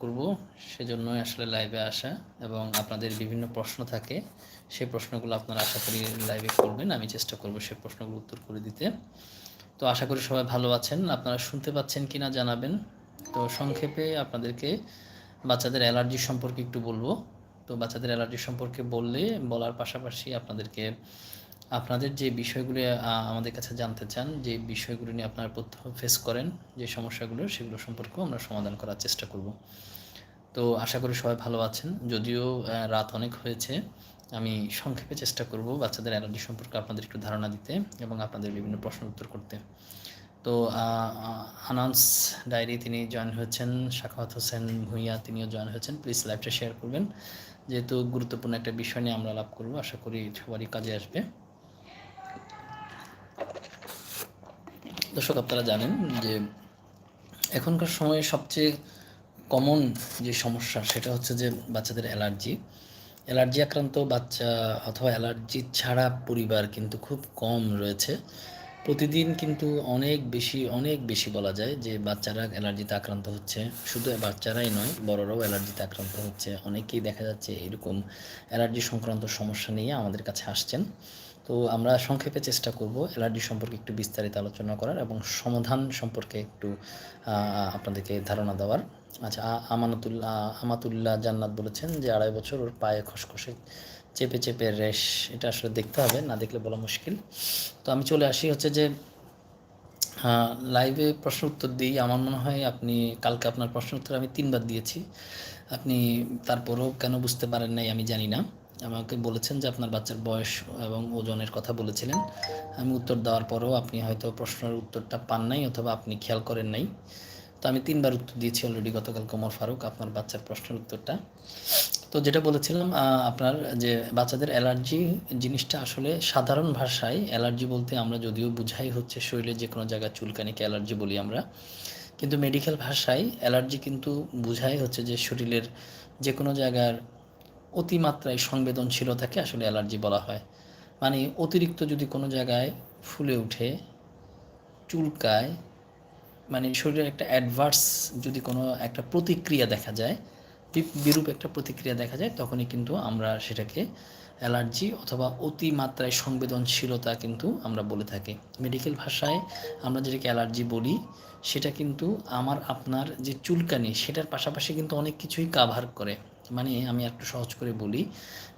করব সেজন্যই আসলে লাইভে আসা এবং আপনাদের বিভিন্ন প্রশ্ন থাকে, সেই প্রশ্নগুলো আপনারা আশা করি লাইভে করবেন, আমি চেষ্টা করব সেই প্রশ্নগুলো উত্তর করে দিতে। তো আশা করি সবাই ভালো আছেন, আপনারা শুনতে পাচ্ছেন কি না জানাবেন। তো সংক্ষেপে আপনাদেরকে বাচ্চাদের অ্যালার্জি সম্পর্কে একটু বলব। তো বাচ্চাদের অ্যালার্জি সম্পর্কে বললে, বলার পাশাপাশি আপনাদেরকে আপনাদের যে বিষয়গুলি আমাদের কাছে জানতে চান, যে বিষয়গুলো নিয়ে আপনারা প্রত্যহ ফেস করেন, যে সমস্যাগুলো, সেগুলো সম্পর্কেও আমরা সমাধান করার চেষ্টা করব। তো আশা করি সবাই ভালো আছেন। যদিও রাত অনেক হয়েছে, আমি সংক্ষেপে চেষ্টা করব বাচ্চাদের অ্যালার্জি সম্পর্কে আপনাদের একটু ধারণা দিতে এবং আপনাদের বিভিন্ন প্রশ্ন উত্তর করতে। তো আনাউন্স ডায়েরি তিনি জয়েন হয়েছেন শাখাওয়াত হোসেন ভূঁইয়া তিনিও জয়েন হয়েছেন। প্লিজ লাইভটা শেয়ার করবেন। যেহেতু গুরুত্বপূর্ণ একটা বিষয় নিয়ে আমরা লাভ করব, আশা করি সবারই কাজে আসবে। দর্শক, আপনারা জানেন যে এখনকার সময়ে সবচেয়ে কমন যে সমস্যা সেটা হচ্ছে যে বাচ্চাদের অ্যালার্জি। অ্যালার্জি আক্রান্ত বাচ্চা অথবা অ্যালার্জি ছাড়া পরিবার কিন্তু খুব কম রয়েছে। প্রতিদিন কিন্তু অনেক বেশি অনেক বেশি বলা যায় যে বাচ্চারা অ্যালার্জিতে আক্রান্ত হচ্ছে। শুধু বাচ্চারাই নয়, বড়রাও অ্যালার্জিতে আক্রান্ত হচ্ছে। অনেকেই দেখা যাচ্ছে এরকম অ্যালার্জি সংক্রান্ত সমস্যা নিয়ে আমাদের কাছে আসছেন। তো আমরা সংক্ষেপে চেষ্টা করব অ্যালার্জি সম্পর্কে একটু বিস্তারিত আলোচনা করার এবং সমাধান সম্পর্কে একটু আপনাদেরকে ধারণা দেওয়ার। আচ্ছা আমানতুল্লাহ আমাতুল্লাহ জান্নাত বলেছেন যে আড়াই বছর ওর পায়ে খসখসে চেপে চেপে রেশ, এটা আসলে দেখতে হবে, না দেখলে বলা মুশকিল। তো আমি চলে আসি হচ্ছে যে লাইভে প্রশ্ন উত্তর দিই। আমার মনে হয় আপনি, কালকে আপনার প্রশ্ন উত্তর আমি তিনবার দিয়েছি। আপনি তারপরেও কেন বুঝতে পারেন নাই আমি জানি না। আমাকে বলেছেন যে আপনার বাচ্চার বয়স এবং ওজনের কথা বলেছিলেন। আমি উত্তর দেওয়ার পরেও আপনি হয়তো প্রশ্নের উত্তরটা পান নাই অথবা আপনি খেয়াল করেন নাই। তো আমি তিনবার উত্তর দিয়েছি অলরেডি গতকাল কোমর ফারুক, আপনার বাচ্চার প্রশ্নের উত্তরটা। তো যেটা বলেছিলাম আপনার যে বাচ্চাদের অ্যালার্জি জিনিসটা আসলে সাধারণ ভাষায়, অ্যালার্জি বলতে আমরা যদিও বুঝাই হচ্ছে শরীরে যে কোনো জায়গায় চুলকানিকে অ্যালার্জি বলি আমরা। কিন্তু মেডিকেল ভাষায় অ্যালার্জি কিন্তু বুঝাই হচ্ছে যে শরীরের যে কোনো জায়গার অতিমাত্রায় সংবেদনশীলতাকে আসলে অ্যালার্জি বলা হয়। মানে অতিরিক্ত যদি কোনো জায়গায় ফুলে ওঠে, চুলকায় মানে শরীরের একটা অ্যাডভার্স যদি কোনো একটা প্রতিক্রিয়া দেখা যায় বিরূপ একটা প্রতিক্রিয়া দেখা যায়, তখনই কিন্তু আমরা সেটাকে অ্যালার্জি অথবা অতিমাত্রায় সংবেদনশীলতা কিন্তু আমরা বলে থাকি। মেডিকেল ভাষায় আমরা যেটাকে অ্যালার্জি বলি, সেটা কিন্তু আমার, আপনার যে চুলকানি, সেটার পাশাপাশি কিন্তু অনেক কিছুই কাভার করে। মানে আমি একটু সহজ করে বলি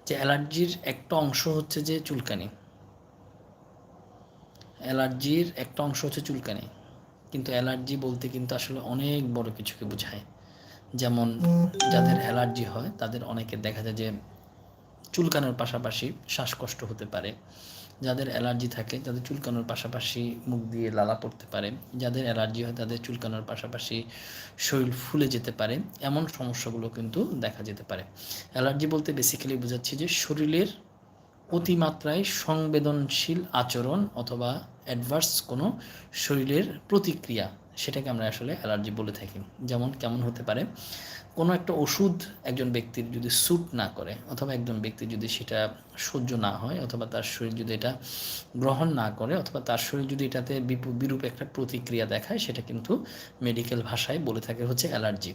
যে অ্যালার্জির একটা অংশ হচ্ছে যে চুলকানি। অ্যালার্জির একটা অংশ হচ্ছে চুলকানি। কিন্তু অ্যালার্জি বলতে কিন্তু আসলে অনেক বড় কিছুকে বোঝায়। যেমন যাদের অ্যালার্জি হয়, তাদের অনেকের দেখা যায় যে চুলকানোর পাশাপাশি শ্বাসকষ্ট হতে পারে। যাদের অ্যালার্জি থাকে তাদের চুলকানোর পাশাপাশি মুখ দিয়ে লালা পড়তে পারে, যাদের অ্যালার্জি হয় তাদের চুলকানোর পাশাপাশি শরীর ফুলে যেতে পারে, এমন সমস্যাগুলো কিন্তু দেখা যেতে পারে। অ্যালার্জি বলতে বেসিক্যালি বোঝাচ্ছি যে শরীরের অতিমাত্রায় সংবেদনশীল আচরণ অথবা অ্যাডভার্স কোনো শরীরের প্রতিক্রিয়া, সেটাকে আমরা আসলে অ্যালার্জি বলে থাকি। যেমন কেমন হতে পারে কোনো একটা ওষুধ একজন ব্যক্তির যদি স্যুট না করে, অথবা একজন ব্যক্তির যদি সেটা সহ্য না হয়, অথবা তার শরীর যদি এটা গ্রহণ না করে, অথবা তার শরীর যদি এটাতে বিরূপ একটা প্রতিক্রিয়া দেখায়, সেটা কিন্তু মেডিকেল ভাষায় বলে থাকে হচ্ছে অ্যালার্জি।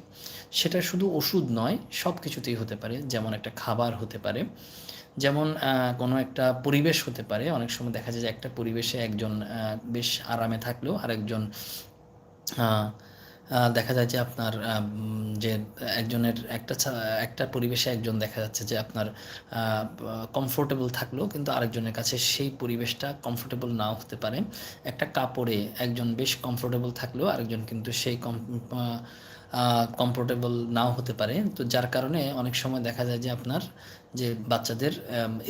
সেটা শুধু ওষুধ নয় সব কিছুতেই হতে পারে, যেমন একটা খাবার হতে পারে, যেমন কোনো একটা পরিবেশ হতে পারে। অনেক সময় দেখা যায় যে একটা পরিবেশে একজন বেশ আরামে থাকলেও আরেকজন দেখা যায় যে আপনার যে একজনের একটা একটা পরিবেশে একজন দেখা যাচ্ছে যে আপনার কমফোর্টেবল থাকলেও কিন্তু আরেকজনের কাছে সেই পরিবেশটা কমফোর্টেবল নাও হতে পারে। একটা কাপড়ে একজন বেশ কমফোর্টেবল থাকলেও আরেকজন কিন্তু সেই কম কমফোর্টেবল নাও হতে পারে। তো যার কারণে অনেক সময় দেখা যায় যে আপনার যে বাচ্চাদের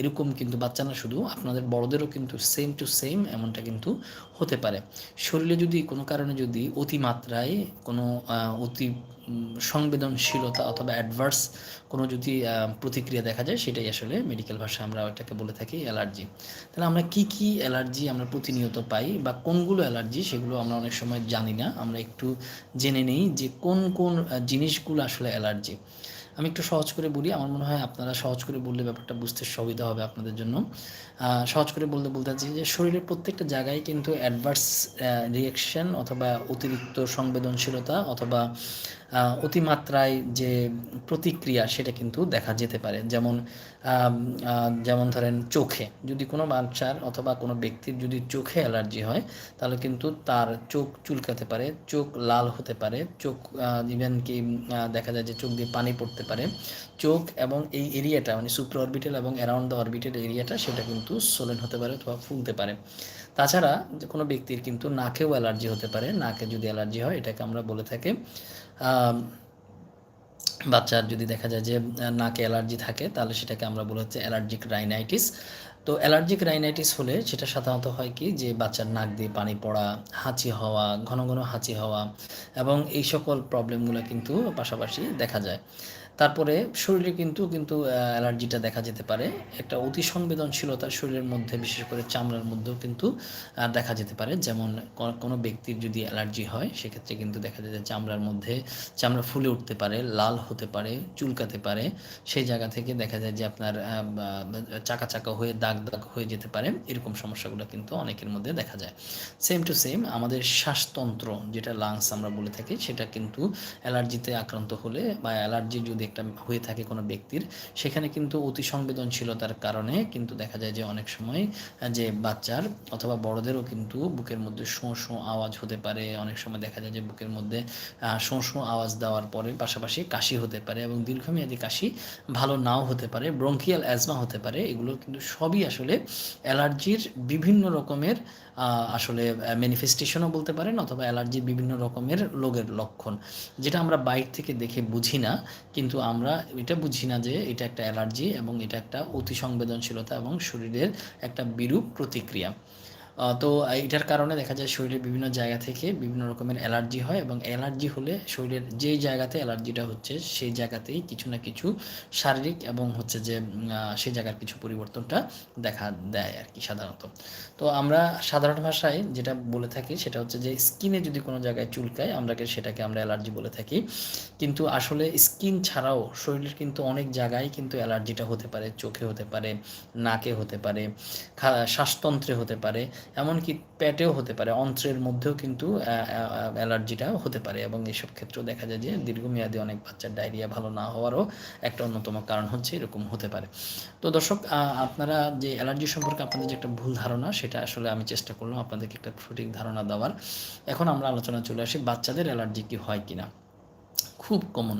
এরকম কিন্তু বাচ্চা না, শুধু আপনাদের বড়দেরও কিন্তু সেম টু সেম এমনটা কিন্তু হতে পারে। শরীরে যদি কোনো কারণে যদি অতিমাত্রায় কোনো অতি সংবেদনশীলতা অথবা অ্যাডভার্স কোনো যদি প্রতিক্রিয়া দেখা যায়, সেটাই আসলে মেডিকেল ভাষায় আমরা ওটাকে বলে থাকি অ্যালার্জি। তাহলে আমরা কি কি অ্যালার্জি আমরা প্রতিনিয়ত পাই বা কোনগুলো অ্যালার্জি সেগুলো আমরা অনেক সময় জানি না। আমরা একটু জেনে নেই যে কোন কোন জিনিসগুলো আসলে অ্যালার্জি। আমি একটু সহজ করে বলি, আমার মনে হয় আপনারা সহজ করে বললে ব্যাপারটা বুঝতে সুবিধা হবে আপনাদের জন্য। সহজ করে বলতে বলতে চাচ্ছি যে শরীরের প্রত্যেকটা জায়গায় কিন্তু অ্যাডভার্স রিয়াকশন অথবা অতিরিক্ত সংবেদনশীলতা অথবা অতিমাত্রায় যে প্রতিক্রিয়া সেটা কিন্তু দেখা যেতে পারে। যেমন যেমন ধরেন চোখে, যদি কোনো বাচ্চার অথবা কোনো ব্যক্তির যদি চোখে অ্যালার্জি হয়, তাহলে কিন্তু তার চোখ চুলকাতে পারে, চোখ লাল হতে পারে, চোখ ইভেন কি দেখা যায় যে চোখ দিয়ে পানি পড়তে পারে। চোখ এবং এই এরিয়াটা মানে সুপ্র অরবিটাল এবং অ্যারাউন্ড দ্য অরবিটাল এরিয়াটা সেটা কিন্তু সোলেন হতে পারে অথবা ফুলতে পারে। তাছাড়া কোনো ব্যক্তির কিন্তু নাকেও অ্যালার্জি হতে পারে। নাকে যদি অ্যালার্জি হয়, এটাকে আমরা বলে থাকি বাচ্চার যদি দেখা যায় যে নাকে অ্যালার্জি থাকে, তাহলে সেটাকে আমরা বলে হচ্ছে অ্যালার্জিক রাইনাইটিস। তো অ্যালার্জিক রাইনাইটিস হলে সেটা সাধারণত হয় কি, যে বাচ্চার নাক দিয়ে পানি পড়া, হাঁচি হওয়া, ঘন ঘন হাঁচি হওয়া এবং এই সকল প্রবলেমগুলো কিন্তু পাশাপাশি দেখা যায়। তারপরে শরীরে কিন্তু কিন্তু অ্যালার্জিটা দেখা যেতে পারে। একটা অতি সংবেদনশীলতা শরীরের মধ্যে, বিশেষ করে চামড়ার মধ্যেও কিন্তু দেখা যেতে পারে। যেমন কোনো ব্যক্তির যদি অ্যালার্জি হয়, সেক্ষেত্রে কিন্তু দেখা যায় যে চামড়ার মধ্যে চামড়া ফুলে উঠতে পারে, লাল হতে পারে, চুলকাতে পারে। সেই জায়গা থেকে দেখা যায় যে আপনার চাকা চাকা হয়ে, দাগ দাগ হয়ে যেতে পারে। এরকম সমস্যাগুলো কিন্তু অনেকের মধ্যে দেখা যায়। সেম টু সেম, আমাদের শ্বাসতন্ত্র, যেটা লাংস আমরা বলে থাকি, সেটা কিন্তু অ্যালার্জিতে আক্রান্ত হলে বা অ্যালার্জি যদি একটা হয়ে থাকে কোনো ব্যক্তির, সেখানে কিন্তু অতি সংবেদনশীলতার কারণে কিন্তু দেখা যায় যে অনেক সময় যে বাচ্চার অথবা বড়দেরও কিন্তু বুকের মধ্যে শোঁ শোঁ আওয়াজ হতে পারে, অনেক সময় দেখা যায় যে বুকের মধ্যে শোঁ শোঁ আওয়াজ দেওয়ার পরে পাশাপাশি কাশি হতে পারে এবং দীর্ঘমেয়াদী কাশি ভালো নাও হতে পারে, ব্রঙ্কিয়াল অ্যাজমা হতে পারে, এগুলো কিন্তু সবই আসলে অ্যালার্জির বিভিন্ন রকমের আসলে ম্যানিফেস্টেশনও বলতে পারেন অথবা অ্যালার্জির বিভিন্ন রকমের রোগের লক্ষণ। যেটা আমরা বাইর থেকে দেখে বুঝি না, কিন্তু আমরা এটা বুঝি না যে এটা একটা অ্যালার্জি এবং এটা একটা অতি সংবেদনশীলতা এবং শরীরের একটা বিরূপ প্রতিক্রিয়া। তো এটার কারণে দেখা যায় শরীরের বিভিন্ন জায়গা থেকে বিভিন্ন রকমের অ্যালার্জি হয় এবং অ্যালার্জি হলে শরীরের যেই জায়গাতে অ্যালার্জিটা হচ্ছে সেই জায়গাতেই কিছু না কিছু শারীরিক এবং হচ্ছে যে সেই জায়গার কিছু পরিবর্তনটা দেখা দেয় আর কি সাধারণত। তো আমরা সাধারণ ভাষায় যেটা বলে থাকি সেটা হচ্ছে যে, স্কিনে যদি কোনো জায়গায় চুলকায় আমরাকে সেটাকে আমরা অ্যালার্জি বলে থাকি। কিন্তু আসলে স্কিন ছাড়াও শরীরের কিন্তু অনেক জায়গায় কিন্তু অ্যালার্জিটা হতে পারে, চোখে হতে পারে, নাকে হতে পারে শ্বাসতন্ত্রে হতে পারে। এমনকি পেটেও হতে পারে, অন্ত্রের মধ্যেও কিন্তু অ্যালার্জিটা হতে পারে এবং এইসব ক্ষেত্রেও দেখা যায় যে দীর্ঘমেয়াদী অনেক বাচ্চার ডায়রিয়া ভালো না হওয়ারও একটা অন্যতম কারণ হচ্ছে এরকম হতে পারে। তো দর্শক আপনারা যে অ্যালার্জি সম্পর্কে আপনাদের যে একটা ভুল ধারণা, সেটা আসলে আমি চেষ্টা করলাম আপনাদেরকে একটা সঠিক ধারণা দেওয়ার। এখন আমরা আলোচনা চলে আসি বাচ্চাদের অ্যালার্জি কি হয় কিনা। খুব কমন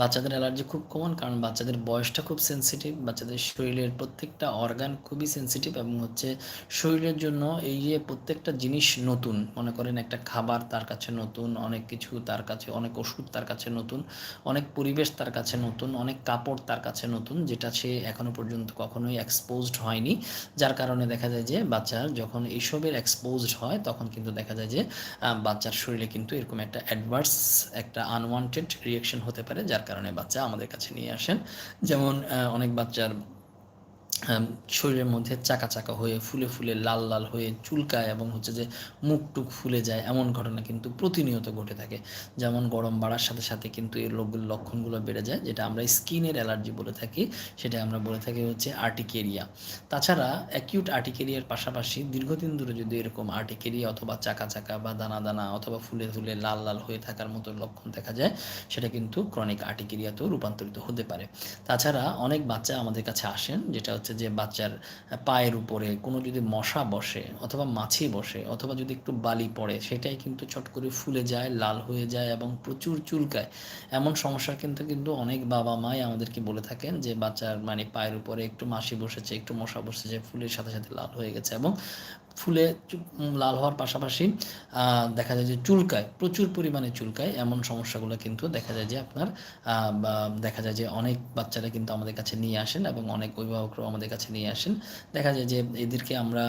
বাচ্চাদের অ্যালার্জি খুব কমন কারণ বাচ্চাদের বয়সটা খুব সেনসিটিভ বাচ্চাদের শরীরের প্রত্যেকটা অর্গান খুবই সেনসিটিভ এবং হচ্ছে শরীরের জন্য এই যে প্রত্যেকটা জিনিস নতুন, মনে করেন একটা খাবার তার কাছে নতুন, অনেক কিছু তার কাছে, অনেক ওষুধ তার কাছে নতুন, অনেক পরিবেশ তার কাছে নতুন, অনেক কাপড় তার কাছে নতুন, যেটা সে এখনও পর্যন্ত কখনোই এক্সপোজড হয়নি। যার কারণে দেখা যায় যে বাচ্চার যখন এইসবের এক্সপোজড হয়, তখন কিন্তু দেখা যায় যে বাচ্চার শরীরে কিন্তু এরকম একটা অ্যাডভার্স একটা আনওয়ান্টেড রিয়াকশন হতে পারে যার কারণে বাচ্চা আমাদের কাছে নিয়ে আসেন। যেমন অনেক বাচ্চার শরীরের মধ্যে চাকা চাকা হয়ে, ফুলে ফুলে লাল লাল হয়ে চুলকায় এবং হচ্ছে যে মুখ টুক ফুলে যায়, এমন ঘটনা কিন্তু প্রতিনিয়ত ঘটে থাকে। যেমন গরম বাড়ার সাথে সাথে কিন্তু এই রোগগুলোর লক্ষণগুলো বেড়ে যায়, যেটা আমরা স্কিনের অ্যালার্জি বলে থাকি, সেটা আমরা বলে থাকি হচ্ছে আর্টিকেরিয়া। তাছাড়া অ্যাকিউট আর্টিকেরিয়ার পাশাপাশি দীর্ঘদিন ধরে যদি এরকম আর্টিকেরিয়া অথবা চাকা চাকা বা দানা দানা অথবা ফুলে ফুলে লাল লাল হয়ে থাকার মতো লক্ষণ দেখা যায়, সেটা কিন্তু ক্রনিক আর্টিকেরিয়াতেও রূপান্তরিত হতে পারে। তাছাড়া অনেক বাচ্চা আমাদের কাছে আসেন, যেটা হচ্ছে যে বাচ্চার পায়ের উপরে কোনো যদি মশা বসে অথবা মাছি বসে অথবা যদি একটু বালি পড়ে, সেটাই কিন্তু চট করে ফুলে যায়, লাল হয়ে যায় এবং প্রচুর চুলকায়। এমন সমস্যা কিন্তু কিন্তু অনেক বাবা মাই আমাদেরকে বলে থাকেন যে বাচ্চার মানে পায়ের উপরে একটু মাছি বসেছে, একটু মশা বসেছে, ফুলের সাথে সাথে লাল হয়ে গেছে এবং ফুলে লাল হওয়ার পাশাপাশি দেখা যায় যে চুলকায়, প্রচুর পরিমাণে চুলকায়। এমন সমস্যাগুলো কিন্তু দেখা যায় যে আপনার দেখা যায় যে অনেক বাচ্চারা কিন্তু আমাদের কাছে নিয়ে আসেন এবং অনেক অভিভাবকরাও আমাদের কাছে নিয়ে আসেন। দেখা যায় যে এদেরকে আমরা,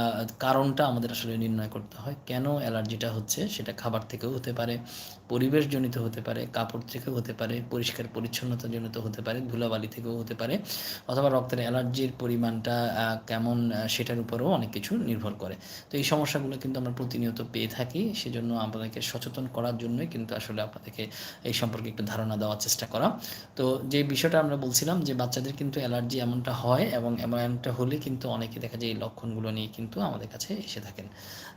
কারণটা আমাদের আসলে নির্ণয় করতে হয়। কেন অ্যালার্জিটা হচ্ছে সেটা খাবার থেকেও হতে পারে। পরিবেশজনিত হতে পারে, কাপড় থেকেও হতে পারে, পরিষ্কার পরিচ্ছন্নতা জনিত হতে পারে, ধুলাবালি থেকেও হতে পারে, অথবা রক্তের অ্যালার্জির পরিমাণটা কেমন সেটার উপরেও অনেক কিছু নির্ভর করে। তো এই সমস্যাগুলো কিন্তু আমরা প্রতিনিয়ত পেয়ে থাকি, সেজন্য আপনাদেরকে সচেতন করার জন্যই কিন্তু আসলে আপনাদেরকে এই সম্পর্কে একটু ধারণা দেওয়ার চেষ্টা করা। তো যে বিষয়টা আমরা বলছিলাম যে বাচ্চাদের কিন্তু অ্যালার্জি এমনটা হয় এবং এমনটা হলে কিন্তু অনেকে দেখা যায় এই লক্ষণগুলো নিয়ে কিন্তু আমাদের কাছে এসে থাকেন।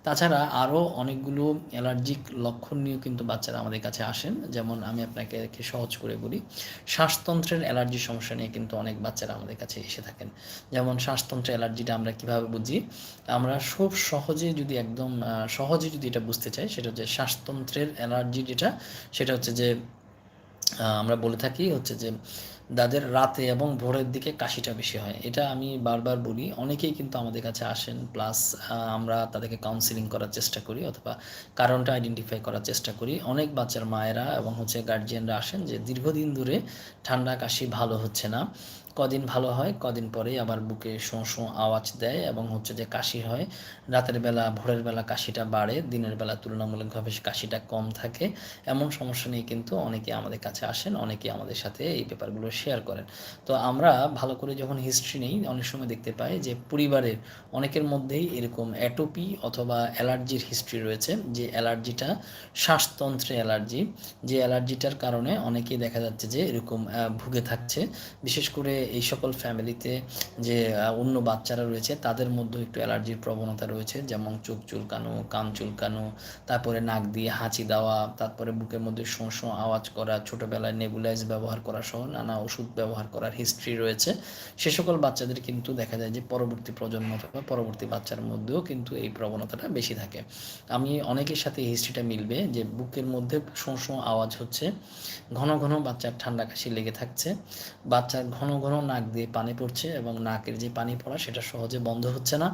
তাছাড়া আরও অনেকগুলো অ্যালার্জিক লক্ষণ নিয়েও কিন্তু বাচ্চারা আমাদের কাছে আসেন। যেমন আমি আপনাকে সহজ করে বলি, শ্বাসতন্ত্রের অ্যালার্জি সমস্যা নিয়ে কিন্তু অনেক বাচ্চারা আমাদের কাছে এসে থাকেন। যেমন শ্বাসতন্ত্রের অ্যালার্জিটা আমরা কীভাবে বুঝি? আমরা খুব সহজে যদি একদম সহজে যদি এটা বুঝতে চাই, সেটা হচ্ছে শ্বাসতন্ত্রের অ্যালার্জি যেটা, সেটা হচ্ছে যে আমরা বলে থাকি হচ্ছে যে দাদের রাতে এবং ভোরের দিকে কাশিটা বেশি হয়। এটা আমি বারবার বলি। অনেকেই কিন্তু আমাদের কাছে আসেন প্লাস আমরা তাদেরকে কাউন্সিলিং করার চেষ্টা করি অথবা কারণটা আইডেন্টিফাই করার চেষ্টা করি। অনেক বাচ্চার মায়েরা এবং হচ্ছে গার্জিয়ানরা আসেন যে দীর্ঘদিন ধরে ঠান্ডা কাশি ভালো হচ্ছে না। কদিন ভালো হয়, কদিন পরেই আবার বুকে শোঁ শোঁ আওয়াজ দেয় এবং হচ্ছে যে কাশি হয়। রাতের বেলা, ভোরের বেলা কাশিটা বাড়ে, দিনের বেলা তুলনামূলকভাবে কাশিটা কম থাকে। এমন সমস্যা নিয়ে কিন্তু অনেকে আমাদের কাছে আসেন, অনেকে আমাদের সাথে এই ব্যাপারগুলো শেয়ার করেন। তো আমরা ভালো করে যখন হিস্ট্রি নেই, অনেক সময় দেখতে পাই যে পরিবারের অনেকের মধ্যেই এরকম অ্যাটোপি অথবা অ্যালার্জির হিস্ট্রি রয়েছে, যে অ্যালার্জিটা শ্বাসতন্ত্রে অ্যালার্জি, যে অ্যালার্জিটার কারণে অনেকেই দেখা যাচ্ছে যে এরকম ভুগে থাকছে। বিশেষ করে এই সকল ফ্যামিলিতে যে অন্য বাচ্চারা রয়েছে, তাদের মধ্যেও একটু অ্যালার্জির প্রবণতা রয়েছে। যেমন চোখ চুলকানো, কান চুলকানো, তারপরে নাক দিয়ে হাঁচি দেওয়া, তারপরে বুকের মধ্যে শোঁ শোঁ আওয়াজ করা, ছোটোবেলায় নেবুলাইজ ব্যবহার করা সহ নানা ওষুধ ব্যবহার করার হিস্ট্রি রয়েছে। সে সকল বাচ্চাদের কিন্তু দেখা যায় যে, পরবর্তী প্রজন্ম অথবা পরবর্তী বাচ্চার মধ্যেও কিন্তু এই প্রবণতাটা বেশি থাকে। আমি অনেকের সাথে হিস্ট্রিটা মিলবে যে, বুকের মধ্যে শোঁ শোঁ আওয়াজ হচ্ছে, ঘন ঘন বাচ্চার ঠান্ডা কাশি লেগে থাকছে। বাচ্চার ঘন ঘন নাক দিয়ে পানি পড়ছে এবং নাকের যে পানি পড়া সেটা সহজে বন্ধ হচ্ছে না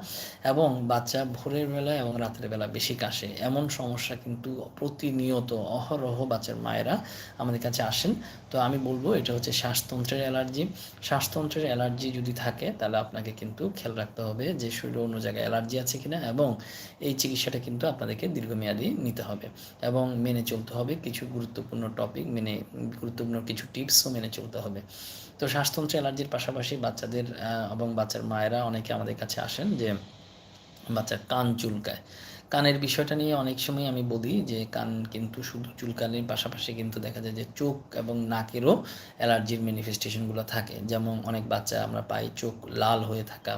এবং বাচ্চা ভোরের বেলা এবং রাতের বেলা বেশি কাশে। এমন সমস্যা কিন্তু প্রতিনিয়ত অহরহ বাচ্চার মায়েরা আমাদের কাছে আসেন। তো আমি বলব, এটা হচ্ছে শ্বাসতন্ত্রের অ্যালার্জি। শ্বাসতন্ত্রের অ্যালার্জি যদি থাকে, তাহলে আপনাকে কিন্তু খেয়াল রাখতে হবে যে শরীরে অন্য জায়গায় অ্যালার্জি আছে কিনা এবং এই চিকিৎসাটা কিন্তু আপনাদেরকে দীর্ঘমেয়াদী নিতে হবে এবং মেনে চলতে হবে। কিছু গুরুত্বপূর্ণ টপিক মেনে গুরুত্বপূর্ণ কিছু টিপসও মেনে চলতে হবে। তো শ্বাসতন্ত্র অ্যালার্জির পাশাপাশি বাচ্চাদের এবং বাচ্চার মায়েরা অনেকে আমাদের কাছে আসেন যে বাচ্চার কান চুলকায়। কানের বিষয়টা নিয়ে অনেক সময় আমি বলি যে কান কিন্তু শুধু চুলকানির পাশাপাশি কিন্তু দেখা যায় যে চোখ এবং নাকেরও অ্যালার্জির ম্যানিফেস্টেশনগুলো থাকে। যেমন অনেক বাচ্চা আমরা পাই চোখ লাল হয়ে থাকা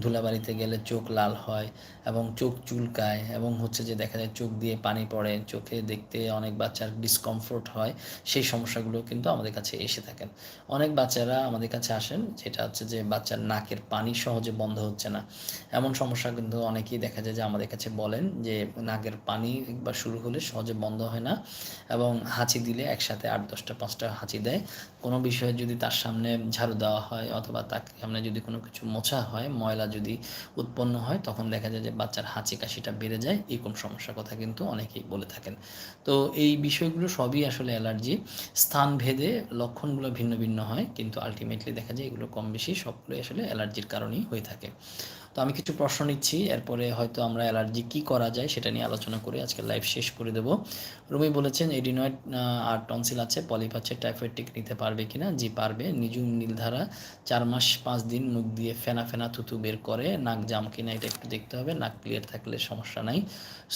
ধুলাবাড়িতে গেলে চোখ লাল হয় এবং চোখ চুলকায় এবং হচ্ছে যে দেখা যায় চোখ দিয়ে পানি পড়ে, চোখে দেখতে অনেক বাচ্চার ডিসকমফোর্ট হয়, সেই সমস্যাগুলো কিন্তু আমাদের কাছে এসে থাকেন। অনেক বাচ্চারা আমাদের কাছে আসেন, যেটা হচ্ছে যে বাচ্চার নাকের পানি সহজে বন্ধ হচ্ছে না। এমন সমস্যা কিন্তু অনেকেই দেখা যায় যে আমাদের কাছে বলেন যে নাকের পানি একবার শুরু হলে সহজে বন্ধ হয় না এবং হাঁচি দিলে একসাথে আট, দশটা, পাঁচটা হাঁচি দেয়। কোনো বিষয়ে যদি তার সামনে ঝাড়ু দেওয়া হয় অথবা তার সামনে যদি কোনো কিছু মোছা হয়, ময়লা যদি উৎপন্ন হয়, তখন দেখা যায় যে বাচ্চার হাঁচি কাশিটা বেড়ে যায়। এই কোন সমস্যার কথা কিন্তু অনেকেই বলে থাকেন। তো এই বিষয়গুলো সবই আসলে অ্যালার্জি। স্থান ভেদে লক্ষণগুলো ভিন্ন ভিন্ন হয়, কিন্তু আলটিমেটলি দেখা যায় এগুলো কম বেশি সবগুলোই আসলে অ্যালার্জির কারণেই হয়ে থাকে। তো আমি কিছু প্রশ্ন নিচ্ছি, এরপরে হয়তো আমরা অ্যালার্জি কি করা যায় সেটা নিয়ে আলোচনা করে আজকে লাইভ শেষ করে দেব। রুমি বলেছেন এডিনয়েড আর টনসিল আছে পলিপ আছে নিতে পারবে কিনা? জি, পারবে। নিজুম নীলধারা চার মাস পাঁচ দিন মুখ দিয়ে ফেনা ফেনা থুতু বের করে, নাক জাম কিনা এটা একটু দেখতে হবে, নাক ক্লিয়ার থাকলে সমস্যা নাই।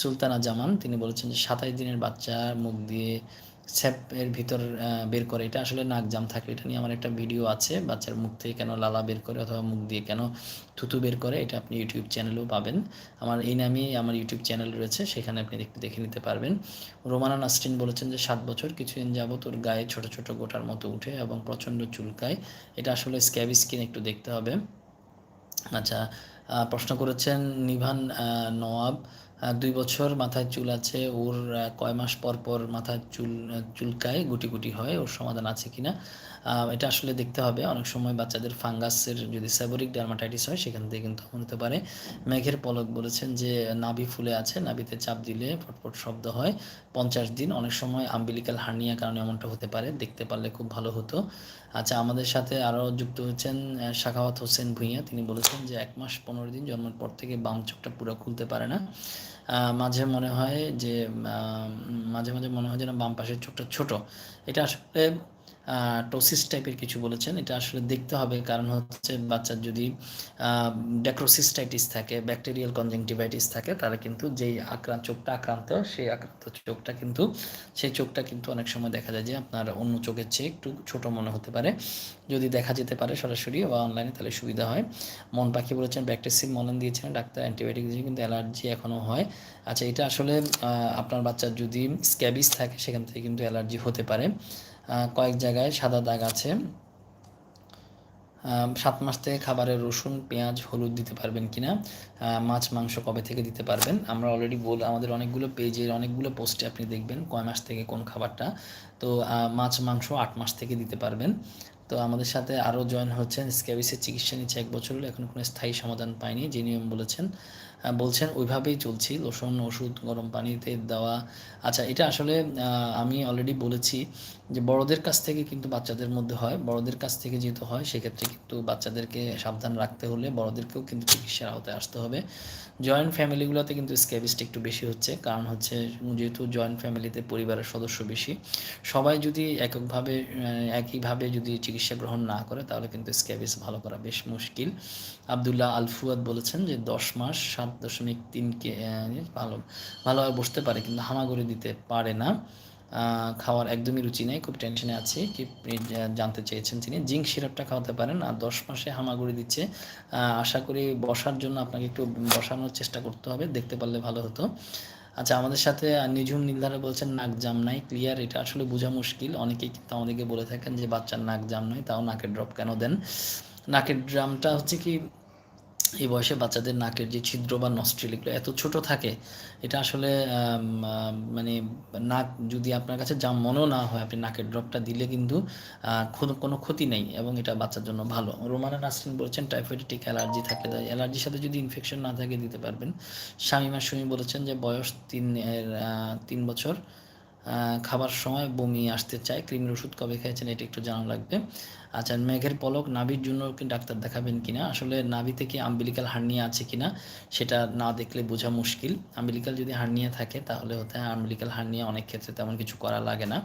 সুলতানা জামান, তিনি বলেছেন যে সাতাইশ দিনের বাচ্চা মুখ দিয়ে স্যাপের ভিতর বের করে। এটা আসলে নাক জাম থাকে। এটা নিয়ে আমার একটা ভিডিও আছে। বাচ্চার মুখ থেকে কেন লালা বের করে অথবা মুখ দিয়ে কেন থুতু বের করে, এটা আপনি ইউটিউব চ্যানেলেও পাবেন। আমার এই নামেই আমার ইউটিউব চ্যানেল রয়েছে। সেখানে আপনি একটু দেখে নিতে পারবেন। রোমানা নাসরিন বলেছেন যে, সাত বছর কিছুদিন যাবত ওর গায়ে ছোট ছোট গোটার মতো উঠে এবং প্রচণ্ড চুলকায়। এটা আসলে স্ক্যাবি স্কিন একটু দেখতে হবে। আচ্ছা প্রশ্ন করেছেন নিভান নওয়াব দুই বছর মাথায় চুল আছে, ওর কয় মাস পর পর মাথায় চুল চুলকায়, গুটি গুটি হয়, ওর সমাধান আছে কিনা? এটা আসলে দেখতে হবে। অনেক সময় বাচ্চাদের ফাঙ্গাসের যদি সেবরিক ডার্মাটাইটিস হয় সেখান থেকে কিন্তু হতে পারে। মেঘের পলক বলেছেন যে নাভি ফুলে আছে নাভিতে চাপ দিলে ফটফট শব্দ হয়। পঞ্চাশ দিন অনেক সময় আম্বিলিক্যাল হার্নিয়া কারণে এমনটা হতে পারে। দেখতে পারলে খুব ভালো হতো। আচ্ছা আমাদের সাথে আরও যুক্ত হচ্ছেন আহ, শাখাওয়াত হোসেন ভুঁইয়া। তিনি বলেছেন যে এক মাস পনেরো দিন জন্মের পর থেকে বাম চোখটা পুরো খুলতে পারে না। মাঝে মনে হয় যে মাঝে মাঝে মনে হয় যেন বাম পাশের চোখটা ছোট। এটা আসলে টোসিস টাইপের কিছু বলেছেন। এটা আসলে দেখতে হবে। কারণ হচ্ছে বাচ্চার যদি ডেক্রোসিস্টাইটিস থাকে ব্যাকটেরিয়াল কনজেংটিভাইটিস থাকে, তারা কিন্তু যেই আক্রান্ত, চোখটা আক্রান্ত, সেই আক্রান্ত চোখটা কিন্তু, সেই চোখটা কিন্তু অনেক সময় দেখা যায় যে আপনার অন্য চোখের চেয়ে একটু ছোট মনে হতে পারে। যদি দেখা যেতে পারে সরাসরি বা অনলাইনে তাহলে সুবিধা হয়। মন পাখি বলেছেন ব্যাকটেসিম মলন দিয়েছেন ডাক্তার অ্যান্টিবায়োটিক দিয়েছে কিন্তু অ্যালার্জি এখনও হয়। আচ্ছা এটা আসলে আপনার বাচ্চার যদি স্ক্যাবিস থাকে, সেখান থেকে কিন্তু অ্যালার্জি হতে পারে। কয়েক জায়গায় সাদা দাগ আছে। সাত মাস থেকে খাবারে রসুন, পেঁয়াজ, হলুদ দিতে পারবেন কিনা মাছ, মাংস কবে থেকে দিতে পারবেন, আমরা অলরেডি বল আমাদের অনেকগুলো পেজের অনেকগুলো পোস্টে আপনি দেখবেন কয় মাস থেকে কোন খাবারটা। তো মাছ, মাংস আট মাস থেকে দিতে পারবেন। তো আমাদের সাথে আরও জয়েন হচ্ছেন স্ক্যাবিসের চিকিৎসা নিচ্ছে এক বছর হলো, এখন কোনো স্থায়ী সমাধান পায়নি যে নিয়ম বলেছেন বলছেন ওইভাবেই চলছি লোশন ওষুধ, গরম পানিতে দেওয়া। আচ্ছা এটা আসলে আমি অলরেডি বলেছি যে বড়দের কাছ থেকে কিন্তু বাচ্চাদের মধ্যে হয়, বড়দের কাছ থেকে যেহেতু হয়, সেক্ষেত্রে কিন্তু বাচ্চাদেরকে সাবধান রাখতে হলে বড়দেরকেও কিন্তু চিকিৎসার আওতায় আসতে হবে। জয়েন্ট ফ্যামিলিগুলোতে কিন্তু স্ক্যাবিসটা একটু বেশি হচ্ছে, কারণ হচ্ছে যেহেতু জয়েন্ট ফ্যামিলিতে পরিবারের সদস্য বেশি, সবাই যদি এককভাবে একইভাবে যদি চিকিৎসা গ্রহণ না করে, তাহলে কিন্তু স্ক্যাবিস ভালো করা বেশ মুশকিল। আবদুল্লাহ আলফুয়াদ বলেছেন যে দশ মাস সাত দশমিক তিন কে ভালো, ভালোভাবে বসতে পারে, কিন্তু হামাগুড়ি দিতে পারে না। খাওয়ার একদমই রুচি নেই, খুব টেনশনে আছে। কি জানতে চেয়েছেন তিনি। জিঙ্ক সিরাপটা খাওয়াতে পারেন, আর দশ মাসে হামাগুড়ি দিচ্ছে। আশা করি বসার জন্য আপনাকে একটু বসানোর চেষ্টা করতে হবে, দেখতে পারলে ভালো হতো। আচ্ছা আমাদের সাথে নিঝুম নীলধারে বলছেন, নাক জাম নাই। ক্লিয়ার এটা আসলে বোঝা মুশকিল। অনেকেই কিন্তু আমাদেরকে বলে থাকেন যে, বাচ্চার নাক জাম নয় তাও নাকের ড্রপ কেন দেন? নাকের ড্রামটা হচ্ছে কি এই বয়সে বাচ্চাদের নাকের যে ছিদ্র বা নস্ট্রিল এগুলো এত ছোট থাকে, এটা আসলে মানে নাক যদি আপনার কাছে যা মনেও না হয়, আপনি নাকের ড্রপটা দিলে কিন্তু কোনো ক্ষতি নেই এবং এটা বাচ্চার জন্য ভালো। রোমানা নাসরিন বলেছেন টাইফয়েডিক অ্যালার্জি থাকলে অ্যালার্জির সাথে যদি ইনফেকশন না থাকে দিতে পারবেন। শামিমা সুমি বলেছেন যে বয়স তিন তিন বছর খাবার সময় বমি আসতে চায়। ক্রিমের ওষুধ কবে খেয়েছেন এটা একটু জানা লাগবে। আচ্ছা মেঘের পলক নাভির জন্য কি ডাক্তার দেখাবেন কিনা? আসলে নাভি থেকে আম্বিলিকাল হার্নিয়া আছে কিনা সেটা না দেখলে বোঝা মুশকিল। আম্বিলিকাল যদি হার্নিয়া থাকে তাহলে হতে আম্বিলিকাল হার্নিয়া অনেক ক্ষেত্রে তেমন কিছু করা লাগে না।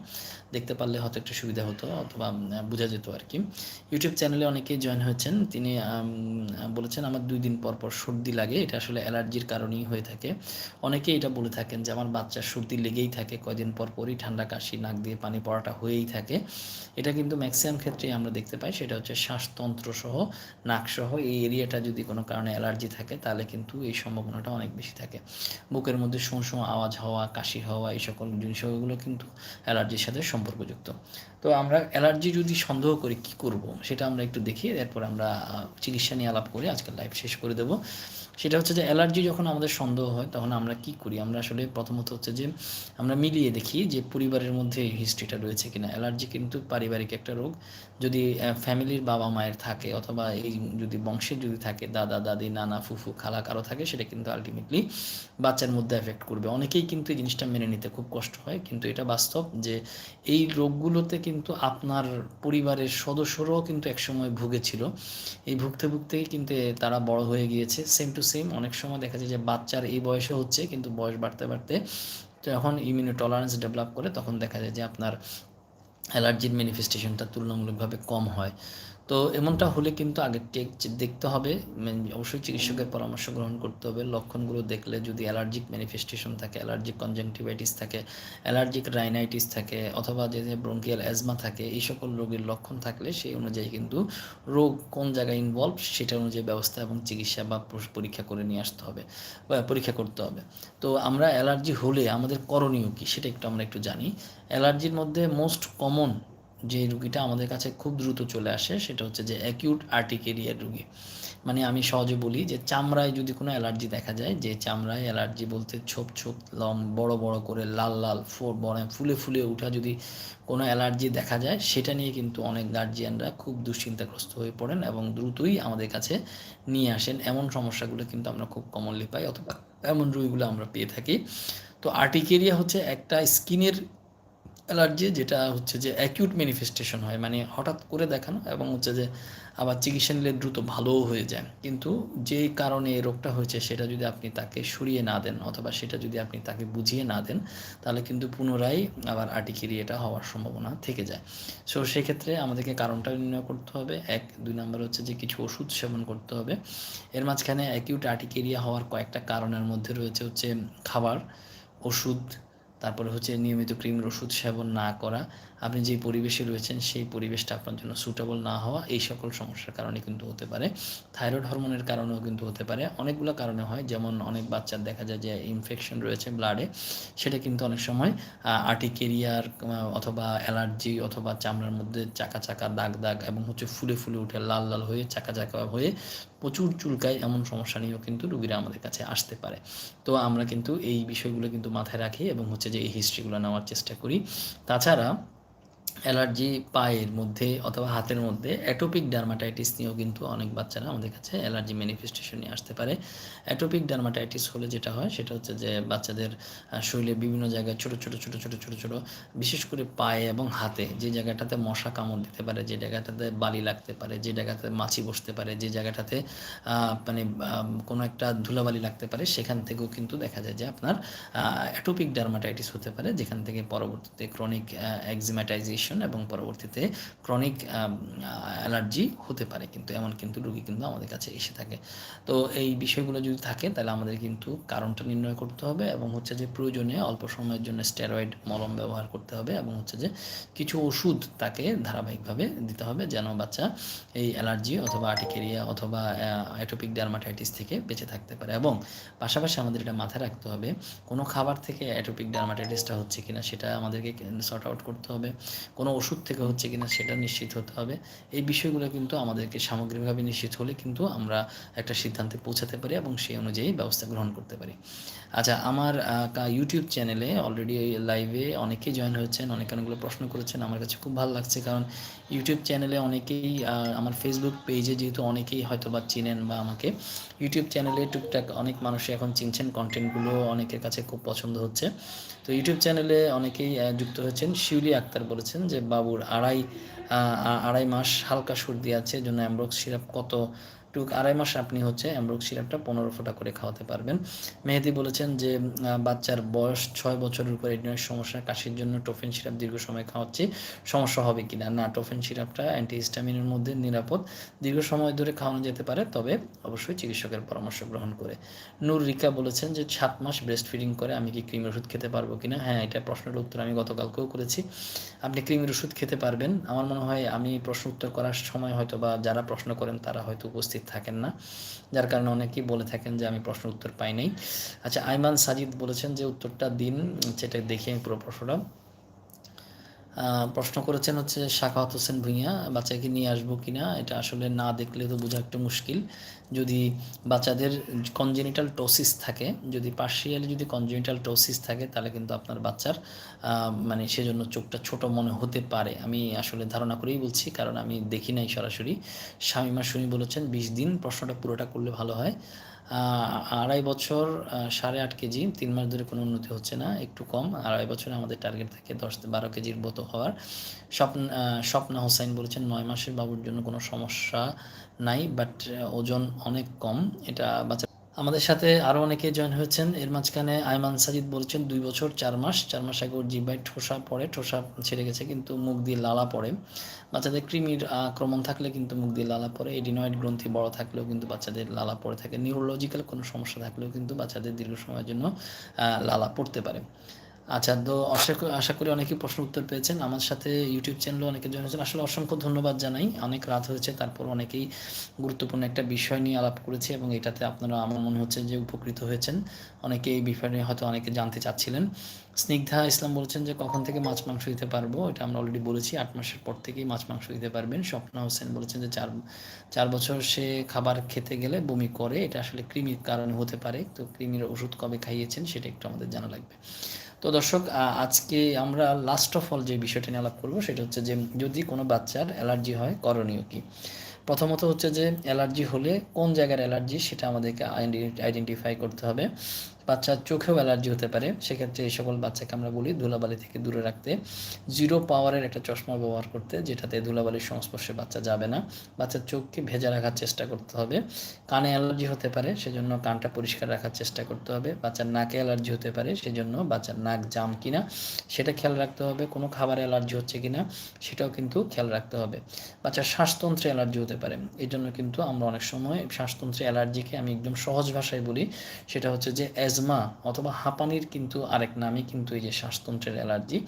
দেখতে পারলে হয়তো একটু সুবিধা হতো অথবা বোঝা যেত আর কি। ইউটিউব চ্যানেলে অনেকেই জয়েন হয়েছেন। তিনি বলেছেন, আমার দুই দিন পর পর সর্দি লাগে। এটা আসলে অ্যালার্জির কারণেই হয়ে থাকে। অনেকেই এটা বলে থাকেন যে, আমার বাচ্চার সর্দি লেগেই থাকে। কয়দিন পর পরই ঠান্ডা কাশি, নাক দিয়ে পানি পড়াটা হয়েই থাকে। এটা কিন্তু ম্যাক্সিমাম ক্ষেত্রেই আমরা দেখতে পাই, সেটা হচ্ছে শ্বাসতন্ত্র সহ নাক সহ এই এরিয়াটা যদি কোনো কারণে অ্যালার্জি থাকে, তাহলে কিন্তু এই সম্ভাবনাটা অনেক বেশি থাকে। বুকের মধ্যে শোঁ শোঁ আওয়াজ হওয়া, কাশি হওয়া, এই সকল জিনিসগুলো কিন্তু অ্যালার্জির সাথে সম্পর্কযুক্ত। তো আমরা অ্যালার্জি যদি সন্দেহ করি, কি করব? সেটা আমরা একটু দেখি, এরপর আমরা চিকিৎসা নিয়ে আলাপ করে আজকের লাইফ শেষ করে দেবো। সেটা হচ্ছে যে অ্যালার্জি যখন আমাদের সন্দেহ হয়, তখন আমরা কি করি? আমরা আসলে প্রথমত হচ্ছে যে আমরা মিলিয়ে দেখি যে পরিবারের মধ্যে হিস্ট্রিটা রয়েছে কিনা। অ্যালার্জি কিন্তু পারিবারিক একটা রোগ। যদি ফ্যামিলির বাবা মায়ের থাকে অথবা এই যদি বংশের যদি থাকে, দাদা, দাদি, নানা, ফুফু, খালা কারও থাকে, সেটা কিন্তু আলটিমেটলি বাচ্চার মধ্যে এফেক্ট করবে। অনেকেই কিন্তু এই জিনিসটা মেনে নিতে খুব কষ্ট হয়। কিন্তু এটা বাস্তব যে এই রোগগুলোতে কিন্তু আপনার পরিবারের সদস্যরাও কিন্তু একসময় ভুগেছিল। এই ভুগতে ভুগতেই কিন্তু তারা বড় হয়ে গিয়েছে। সেম টু সেম অনেক সময় দেখা যায় যে বাচ্চার এই বয়সে হচ্ছে, কিন্তু বয়স বাড়তে বাড়তে যখন ইমিউনো টলারেন্স ডেভেলপ করে, তখন দেখা যায় যে আপনার অ্যালার্জির ম্যানিফেস্টেশনটা তুলনামূলকভাবে কম হয়। তো এমনটা হলে কিন্তু আগে দেখতে হবে। অবশ্যই চিকিৎসকের পরামর্শ গ্রহণ করতে হবে। লক্ষণগুলো দেখলে যদি অ্যালার্জিক ম্যানিফেস্টেশন থাকে, অ্যালার্জিক কনজেংটিভাইটিস থাকে, অ্যালার্জিক রাইনাইটিস থাকে, অথবা যে ব্রঙ্কিয়াল অ্যাজমা থাকে, এই সকল রোগের লক্ষণ থাকলে সেই অনুযায়ী কিন্তু রোগ কোন জায়গায় ইনভলভ সেটা অনুযায়ী ব্যবস্থা এবং চিকিৎসা বা পরীক্ষা করে নিয়ে আসতে হবে বা পরীক্ষা করতে হবে। তো আমরা অ্যালার্জি হলে আমাদের করণীয় কী সেটা একটু আমরা একটু জানি। অ্যালার্জির মধ্যে মোস্ট কমন যে রুগীটা আমাদের কাছে খুব দ্রুত চলে আসে, সেটা হচ্ছে যে অ্যাকিউট আর্টিকেরিয়ার রুগী। মানে আমি সহজে বলি যে চামড়ায় যদি কোনো অ্যালার্জি দেখা যায়, যে চামড়ায় অ্যালার্জি বলতে ছোপ ছোপ, লম, বড় বড় করে লাল লাল বড়, ফুলে ফুলে উঠা যদি কোনো অ্যালার্জি দেখা যায়, সেটা নিয়ে কিন্তু অনেক গার্জিয়ানরা খুব দুশ্চিন্তাগ্রস্ত হয়ে পড়েন এবং দ্রুতই আমাদের কাছে নিয়ে আসেন। এমন সমস্যাগুলো কিন্তু আমরা খুব কমনলি পাই, অথবা এমন রুগীগুলো আমরা পেয়ে থাকি। তো আর্টিকেরিয়া হচ্ছে একটা স্কিনের অ্যালার্জি যেটা হচ্ছে যে অ্যাকিউট ম্যানিফেস্টেশন হয় মানে হঠাৎ করে দেখানো এবং হচ্ছে যে আবার চিকিৎসা নিলে দ্রুত ভালোও হয়ে যায়। কিন্তু যে কারণে এই রোগটা হয়েছে সেটা যদি আপনি তাকে সরিয়ে না দেন অথবা সেটা যদি আপনি তাকে বুঝিয়ে না দেন, তাহলে কিন্তু পুনরায় আবার আর্টিকেরিয়াটা হওয়ার সম্ভাবনা থেকে যায়। সো সেক্ষেত্রে আমাদেরকে কারণটা নির্ণয় করতে হবে। এক, দুই নম্বর হচ্ছে যে কিছু ওষুধ সেবন করতে হবে। এর মাঝখানে অ্যাকিউট আর্টিকেরিয়া হওয়ার কয়েকটা কারণের মধ্যে রয়েছে হচ্ছে খাবার, ওষুধ তারপরে হচ্ছে নিয়মিত ক্রিম ওষুধ সেবন না করা আপনি যে পরিবেশে রয়েছেন, সেই পরিবেশটা আপনার জন্য সুটেবল না হওয়া এই সকল সমস্যার কারণে কিন্তু হতে পারে। থাইরয়েড হরমোনের কারণেও কিন্তু হতে পারে। অনেকগুলো কারণে হয়। যেমন অনেক বাচ্চার দেখা যায় যে ইনফেকশন রয়েছে ব্লাডে সেটা কিন্তু অনেক সময় আর্টিকেরিয়ার অথবা অ্যালার্জি অথবা চামড়ার মধ্যে চাকা চাকা, দাগ দাগ এবং হচ্ছে ফুলে ফুলে উঠে, লাল লাল হয়ে, চাকা চাকা হয়ে প্রচুর চুলকায় এমন সমস্যা নিয়েও কিন্তু রুগীরা আমাদের কাছে আসতে পারে। তো আমরা কিন্তু এই বিষয়গুলো কিন্তু মাথায় রাখি এবং হচ্ছে যে এই হিস্ট্রিগুলো নেওয়ার চেষ্টা করি। তাছাড়া অ্যালার্জি পায়ের মধ্যে অথবা হাতের মধ্যে অ্যাটোপিক ডার্মাটাইটিস নিয়েও কিন্তু অনেক বাচ্চারা আমাদের কাছে অ্যালার্জি ম্যানিফেস্টেশন নিয়ে আসতে পারে। অ্যাটোপিক ডার্মাটাইটিস হলে যেটা হয় সেটা হচ্ছে যে বাচ্চাদের শরীরে বিভিন্ন জায়গায় ছোট ছোট ছোট ছোট ছোট ছোট, বিশেষ করে পায়ে এবং হাতে যে জায়গাটাতে মশা কামড় দিতে পারে, যে জায়গাটাতে বালি লাগতে পারে, যে জায়গাটাতে মাছি বসতে পারে, যে জায়গাটাতে মানে কোনো একটা ধুলাবালি লাগতে পারে, সেখান থেকেও কিন্তু দেখা যায় যে আপনার অ্যাটোপিক ডার্মাটাইটিস হতে পারে, যেখান থেকে পরবর্তীতে ক্রনিক এক্সিম্যাটাইজেশন ইনফেকশন এবং পরবর্তীতে ক্রনিক অ্যালার্জি হতে পারে কিন্তু, এমন কিন্তু রুগী কিন্তু আমাদের কাছে এসে থাকে। তো এই বিষয়গুলো যদি থাকে, তাহলে আমাদের কিন্তু কারণটা নির্ণয় করতে হবে এবং হচ্ছে যে প্রয়োজনে অল্প সময়ের জন্য স্টেরয়েড মলম ব্যবহার করতে হবে এবং হচ্ছে যে কিছু ওষুধ তাকে ধারাবাহিকভাবে দিতে হবে যেন বাচ্চা এই অ্যালার্জি অথবা আর্টিকেরিয়া অথবা অ্যাটোপিক ডার্মাটাইটিস থেকে বেঁচে থাকতে পারে এবং পাশাপাশি আমাদের এটা মাথায় রাখতে হবে, কোনো খাবার থেকে অ্যাটোপিক ডার্মাটাইটিসটা হচ্ছে কিনা সেটা আমাদেরকে সর্ট আউট করতে হবে। কোনো ওষুধ থেকে হচ্ছে কিনা সেটা নিশ্চিত হতে হবে। এই বিষয়গুলো কিন্তু আমাদেরকে সামগ্রিকভাবে নিশ্চিত হলে কিন্তু আমরা একটা সিদ্ধান্তে পৌঁছাতে পারি এবং সেই অনুযায়ী ব্যবস্থা গ্রহণ করতে পারি। আচ্ছা আমার ইউটিউব চ্যানেলে অলরেডি লাইভে অনেকেই জয়েন হয়েছেন, অনেকে অনেকগুলো প্রশ্ন করেছেন, আমার কাছে খুব ভালো লাগছে কারণ ইউটিউব চ্যানেলে অনেকেই আমার ফেসবুক পেজে যেহেতু অনেকেই হয়তো বা চিনেন বা আমাকে ইউটিউব চ্যানেলে টুকটাক অনেক মানুষই এখন চিনছেন কন্টেন্টগুলো অনেকের কাছে খুব পছন্দ হচ্ছে। তো ইউটিউব চ্যানেলে অনেকেই যুক্ত হয়েছেন। শিউলি আক্তার বলেছেন যে, বাবুর আড়াই আড়াই মাস হালকা সর্দি আছে, জন্য অ্যাম্ব্রক্স সিরাপ কত টুক আড়াই মাস আপনি হচ্ছে অ্যামব্রোক সিরাপটা পনেরো ফোঁটা করে খাওয়াতে পারবেন। মেহেদি বলেছেন যে বাচ্চার বয়স ছয় বছরের উপর এডিনের সমস্যা, কাশির জন্য টোফেন সিরাপ দীর্ঘ সময় খাওয়াচ্ছি, সমস্যা হবে কি না না টোফেন সিরাপটা অ্যান্টিহিস্টামিনের মধ্যে নিরাপদ, দীর্ঘ সময় ধরে খাওয়ানো যেতে পারে, তবে অবশ্যই চিকিৎসকের পরামর্শ গ্রহণ করে। নূর রিকা বলেছেন যে, সাত মাস ব্রেস্ট ফিডিং করে আমি কি ক্রিমের ওষুধ খেতে পারব কিনা? হ্যাঁ এটা প্রশ্নের উত্তর আমি গতকালকেও করেছি। আপনি ক্রিমের ওষুধ খেতে পারবেন। আমার মনে হয় আমি প্রশ্ন উত্তর করার সময় হয়তো বা যারা প্রশ্ন করেন তারা হয়তো উপস্থিত উপস্থিত থাকেন না। যার কারণে অনেকেই বলে থাকেন যে আমি প্রশ্ন উত্তর পাই নাই। আচ্ছা আইমান সাজিদ বলেছেন যে উত্তরটা দিন সেটা দেখি আমি পুরো প্রশ্নটা প্রশ্ন করেছেন হচ্ছে শাখাওয়াত হোসেন ভুঁইয়া, বাচ্চাকে নিয়ে আসব কিনা এটা আসলে না দেখলে তো বোঝা একটু মুশকিল। যদি বাচ্চাদের কনজেনিটাল টোসিস থাকে, যদি পার্শিয়ালি যদি কনজেনিটাল টোসিস থাকে, তাহলে কিন্তু আপনার বাচ্চার মানে সেজন্য চোখটা ছোট মনে হতে পারে। আমি আসলে ধারণা করেই বলছি, কারণ আমি দেখি নাই সরাসরি। স্বামীমা শুনি বলেছেন, বিশ দিন প্রশ্নটা পুরোটা করলে ভালো হয়। আড়াই বছর সাড়ে আট কেজি, তিন মাস ধরে কোনো উন্নতি হচ্ছে না, একটু কম। আড়াই বছরে আমাদের টার্গেট থাকে দশ বারো কেজির মতো হওয়ার। স্বপ্ন স্বপ্না হোসাইন বলেছেন, নয় মাসের বাবুর জন্য কোনো সমস্যা নাই বাট ওজন অনেক কম। এটা বাচ্চা আমাদের সাথে আরও অনেকে জয়েন হয়েছেন। এর মাঝখানে আয়মান সাজিদ বলছেন, দুই বছর, চার মাস। চার মাস আগে ওর জিব্বায় ঠোসা পড়ে, ঠোসা ছেড়ে গেছে কিন্তু মুখ দিয়ে লালা পড়ে। বাচ্চাদের কৃমির আক্রমণ থাকলে কিন্তু মুখ দিয়ে লালা পড়ে, এডিনয়েড গ্রন্থি বড় থাকলেও কিন্তু বাচ্চাদের লালা পড়ে থাকে। নিউরোলজিক্যাল কোনো সমস্যা থাকলেও কিন্তু বাচ্চাদের দীর্ঘ সময়ের জন্য লালা পড়তে পারে। আচ্ছা তো আশা আশা করি অনেকেই প্রশ্ন উত্তর পেয়েছেন। আমার সাথে ইউটিউব চ্যানেলও অনেকে জয়েন হয়েছেন। আসলে অসংখ্য ধন্যবাদ জানাই। অনেক রাত হয়েছে, তারপর অনেকেই গুরুত্বপূর্ণ একটা বিষয় নিয়ে আলাপ করেছে এবং এটাতে আপনারা, আমার মনে হচ্ছে যে উপকৃত হয়েছেন। অনেকে এই বিষয় নিয়ে হয়তো অনেকে জানতে চাচ্ছিলেন। স্নিগ্ধা ইসলাম বলছেন যে, কখন থেকে মাছ, মাংস দিতে পারব? এটা আমরা অলরেডি বলেছি। আট মাসের পর থেকেই মাছ, মাংস দিতে পারবেন। স্বপ্না হোসেন বলেছেন যে, চার চার বছর সে খাবার খেতে গেলে বমি করে। এটা আসলে কৃমির কারণে হতে পারে। তো কৃমির ওষুধ কবে খাইয়েছেন, সেটা একটু আমাদের জানা লাগবে। তো দর্শক আজকে আমরা লাস্ট অফ অল যে বিষয়টি নিয়ে আলাপ করব সেটা হচ্ছে যে যদি কোনো বাচ্চার অ্যালার্জি হয়, করণীয় কি? প্রথমত হচ্ছে যে অ্যালার্জি হলে কোন জায়গার অ্যালার্জি সেটা আমাদেরকে আইডেন্টিফাই করতে হবে। বাচ্চার চোখেও অ্যালার্জি হতে পারে, সেক্ষেত্রে এই সকল বাচ্চাকে আমরা বলি ধুলাবালি থেকে দূরে রাখতে। জিরো পাওয়ারের একটা চশমা ব্যবহার করতে, যেটাতে ধুলাবালির সংস্পর্শে বাচ্চা যাবে না। বাচ্চার চোখকে ভেজা রাখার চেষ্টা করতে হবে। কানে অ্যালার্জি হতে পারে, সেজন্য কানটা পরিষ্কার রাখার চেষ্টা করতে হবে। বাচ্চার নাকে অ্যালার্জি হতে পারে, সেজন্য বাচ্চার নাক জাম কিনা, সেটা খেয়াল রাখতে হবে। কোনো খাবারে অ্যালার্জি হচ্ছে কিনা, সেটাও কিন্তু খেয়াল রাখতে হবে। বাচ্চার শ্বাসতন্ত্রে অ্যালার্জি হতে পারে এই জন্য কিন্তু আমরা অনেক সময় শ্বাসতন্ত্রে অ্যালার্জিকে আমি একদম সহজ ভাষায় বলি, সেটা হচ্ছে যে অ্যাজমা অথবা হাঁপানির কিন্তু আরেক নামই কিন্তু এই যে শ্বাসতন্ত্রের অ্যালার্জি,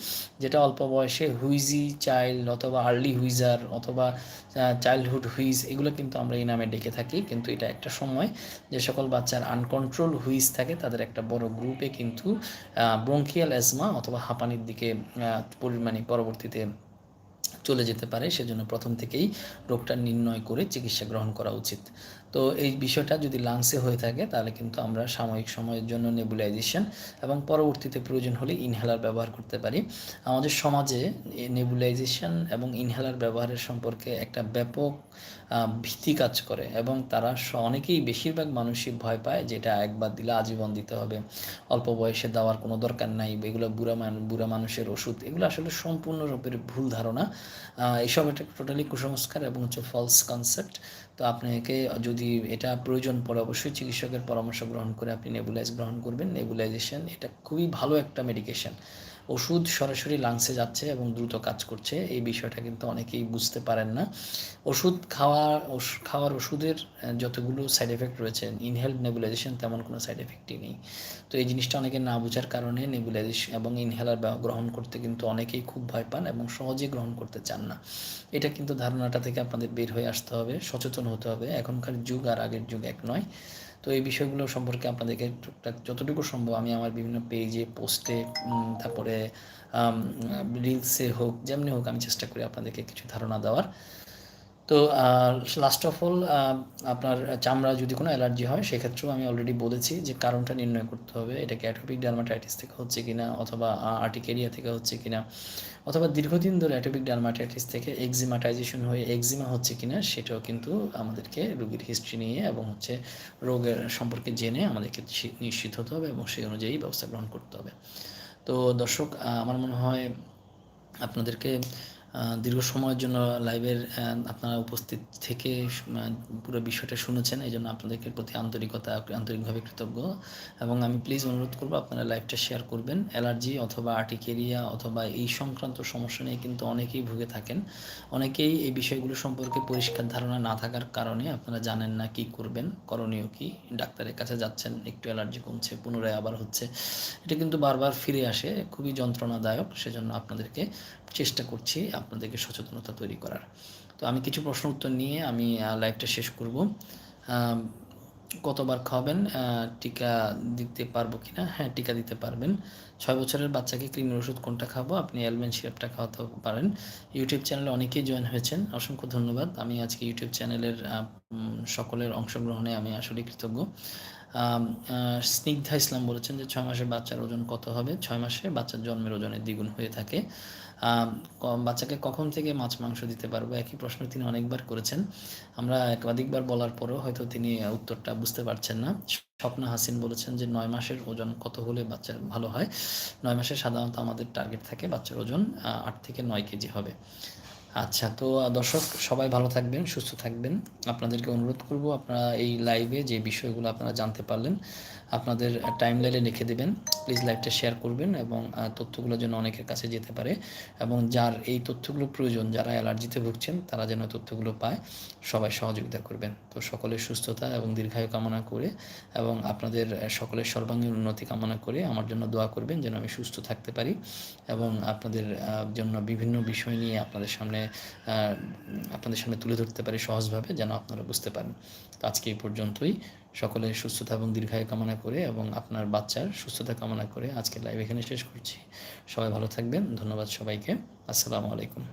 যেটা অল্প বয়সে হুইজি, চাইল্ড অথবা আর্লি হুইজার অথবা চাইল্ডহুড হুইজ এগুলো কিন্তু আমরা এই নামে ডেকে থাকি। কিন্তু এটা একটা সময় যে সকল বাচ্চার আনকন্ট্রোল হুইজ থাকে, তাদের একটা বড় গ্রুপে কিন্তু ব্রঙ্কিয়াল অ্যাজমা অথবা হাঁপানির দিকে মানে পরবর্তীতে চলে যেতে পারে। সেজন্য প্রথম থেকেই রোগটা নির্ণয় করে চিকিৎসা গ্রহণ করা উচিত। তো এই বিষয়টা যদি লাংসে হয়ে থাকে, তাহলে কিন্তু আমরা সাময়িক সময়ের জন্য নেবুলাইজেশন এবং পরবর্তীতে প্রয়োজন হলে ইনহেলার ব্যবহার করতে পারি। আমাদের সমাজে নেবুলাইজেশন এবং ইনহেলার ব্যবহারের সম্পর্কে একটা ব্যাপক ভীতি কাজ করে এবং তারা অনেকেই বেশিরভাগ মানুষই ভয় পায় যেটা একবার দিলে আজীবন দিতে হবে। অল্প বয়সে দেওয়ার কোনো দরকার নাই, এগুলো বুড়া মান, বুড়া মানুষের ওষুধ, এগুলো আসলে সম্পূর্ণরূপের ভুল ধারণা। এসব একটা টোটালি কুসংস্কার এবং হচ্ছে ফলস কনসেপ্ট তো আপনাকে যদি এটা প্রয়োজন পড়ে অবশ্যই চিকিৎসকের পরামর্শ গ্রহণ করে আপনি নেবুলাইজ গ্রহণ করবেন। নেবুলাইজেশন এটা খুবই ভালো একটা মেডিকেশন ওষুধ সরাসরি লাংসে যাচ্ছে এবং দ্রুত কাজ করছে। এই বিষয়টা কিন্তু অনেকেই বুঝতে পারেন না। ওষুধ খাওয়া খাওয়ার ওষুধের যতগুলো সাইড এফেক্ট রয়েছে ইনহেল নেবুলাইজেশন তেমন কোনো সাইড এফেক্টই নেই। তো এই জিনিসটা অনেকে না বোঝার কারণে নেবুলাইজেশন এবং ইনহেলার গ্রহণ করতে কিন্তু অনেকেই খুব ভয় পান এবং সহজে গ্রহণ করতে চান না। এটা কিন্তু ধারণাটা থেকে আপনাদের বের হয়ে আসতে হবে, সচেতন হতে হবে। এখনকার যুগ আর আগের যুগ এক নয়। তো এই বিষয়গুলো সম্পর্কে আপনাদেরকে টুকটাক যতটুকু সম্ভব আমি আমার বিভিন্ন পেজে পোস্টে তারপরে রিলসে হোক, যেমনি হোক আমি চেষ্টা করি আপনাদেরকে কিছু ধারণা দেওয়ার। তো লাস্ট অফ অল আপনার চামড়া যদি কোনো অ্যালার্জি হয়, সেক্ষেত্রেও আমি অলরেডি বলেছি যে কারণটা নির্ণয় করতে হবে। এটা অ্যাটোপিক ডার্মাটাইটিস থেকে হচ্ছে কিনা, অথবা আর্টিকেরিয়া থেকে হচ্ছে কিনা, অথবা দীর্ঘদিন ধরে অ্যাটোপিক ডার্মাটাইটিস থেকে এক্সিমাটাইজেশন হয়ে এক্সিমা হচ্ছে কিনা, সেটাও কিন্তু আমাদেরকে রোগীর হিস্ট্রি নিয়ে এবং হচ্ছে রোগের সম্পর্কে জেনে আমাদেরকে নিশ্চিত হতে হবে এবং সেই অনুযায়ী ব্যবস্থা গ্রহণ করতে হবে। তো দর্শক আমার মনে হয় আপনাদেরকে দীর্ঘ সময়ের জন্য লাইভের আপনারা উপস্থিত থেকে পুরো বিষয়টা শুনেছেন, এই জন্য আপনাদেরকে প্রতি আন্তরিকতা, আন্তরিকভাবে কৃতজ্ঞ। এবং আমি প্লিজ অনুরোধ করব, আপনারা লাইভটা শেয়ার করবেন। অ্যালার্জি অথবা আর্টিকেরিয়া অথবা এই সংক্রান্ত সমস্যা নিয়ে কিন্তু অনেকেই ভুগে থাকেন। অনেকেই এই বিষয়গুলো সম্পর্কে পরিষ্কার ধারণা না থাকার কারণে আপনারা জানেন না কি করবেন, করণীয় কি। ডাক্তারের কাছে যাচ্ছেন, একটু অ্যালার্জি কমছে, পুনরায় আবার হচ্ছে। এটা কিন্তু বারবার ফিরে আসে, খুবই যন্ত্রণাদায়ক, সেজন্য আপনাদেরকে চেষ্টা করছি আপনাদেরকে সচেতনতা তৈরি করার। তো আমি কিছু প্রশ্ন উত্তর নিয়ে আমি লাইভটা শেষ করব। কতবার খাওয়াবেন? টিকা দিতে পারব কি না হ্যাঁ টিকা দিতে পারবেন। ছয় বছরের বাচ্চাকে কৃমির ওষুধ কোনটা খাব? আপনি অ্যালবেন সিরাপটা খাওয়াতে পারেন। ইউটিউব চ্যানেলে অনেকেই জয়েন হয়েছেন। অসংখ্য ধন্যবাদ। আমি আজকে ইউটিউব চ্যানেলের সকলের অংশগ্রহণে আমি আসলে কৃতজ্ঞ। স্নিগ্ধা ইসলাম বলেছেন যে, ছয় মাসের বাচ্চার ওজন কত হবে? ছয় মাসে বাচ্চার জন্মের ওজনের দ্বিগুণ হয়ে থাকে। বাচ্চাকে কখন থেকে মাছ, মাংস দিতে পারব? একই প্রশ্ন তিনি অনেকবার করেছেন। আমরা একাধিকবার বলার পরেও হয়তো তিনি উত্তরটা বুঝতে পারছেন না। স্বপ্না হাসিন বলেছেন যে, নয় মাসের ওজন কত হলে বাচ্চার ভালো হয়? নয় মাসে সাধারণত আমাদের টার্গেট থাকে বাচ্চার ওজন আট থেকে নয় কেজি হবে। আচ্ছা তো দর্শক, সবাই ভালো থাকবেন, সুস্থ থাকবেন। আপনাদেরকে অনুরোধ করব, আপনারা এই লাইভে যে বিষয়গুলো আপনারা জানতে পারলেন, আপনাদের টাইম লাইনে লিখে দেবেন। প্লিজ লাইভটা শেয়ার করবেন এবং তথ্যগুলো যেন অনেকের কাছে যেতে পারে এবং যার এই তথ্যগুলো প্রয়োজন, যারা অ্যালার্জিতে ভুগছেন, তারা যেন তথ্যগুলো পায়, সবাই সহযোগিতা করবেন। তো, সকলের সুস্থতা এবং দীর্ঘায়ু কামনা করে এবং আপনাদের সকলের সর্বাঙ্গীন উন্নতি কামনা করে আমার জন্য দোয়া করবেন, যেন আমি সুস্থ থাকতে পারি এবং আপনাদের জন্য বিভিন্ন বিষয় নিয়ে আপনাদের সামনে আপনাদের সামনে তুলে ধরতে পারি সহজভাবে, যেন আপনারা বুঝতে পারেন। তো আজকে এই পর্যন্তই। সকলের সুস্থতা এবং দীর্ঘায়ু কামনা করে এবং আপনার বাচ্চার সুস্থতা কামনা করে আজকে লাইভ এখানে শেষ করছি। সবাই ভালো থাকবেন। ধন্যবাদ সবাইকে। আসসালামু আলাইকুম।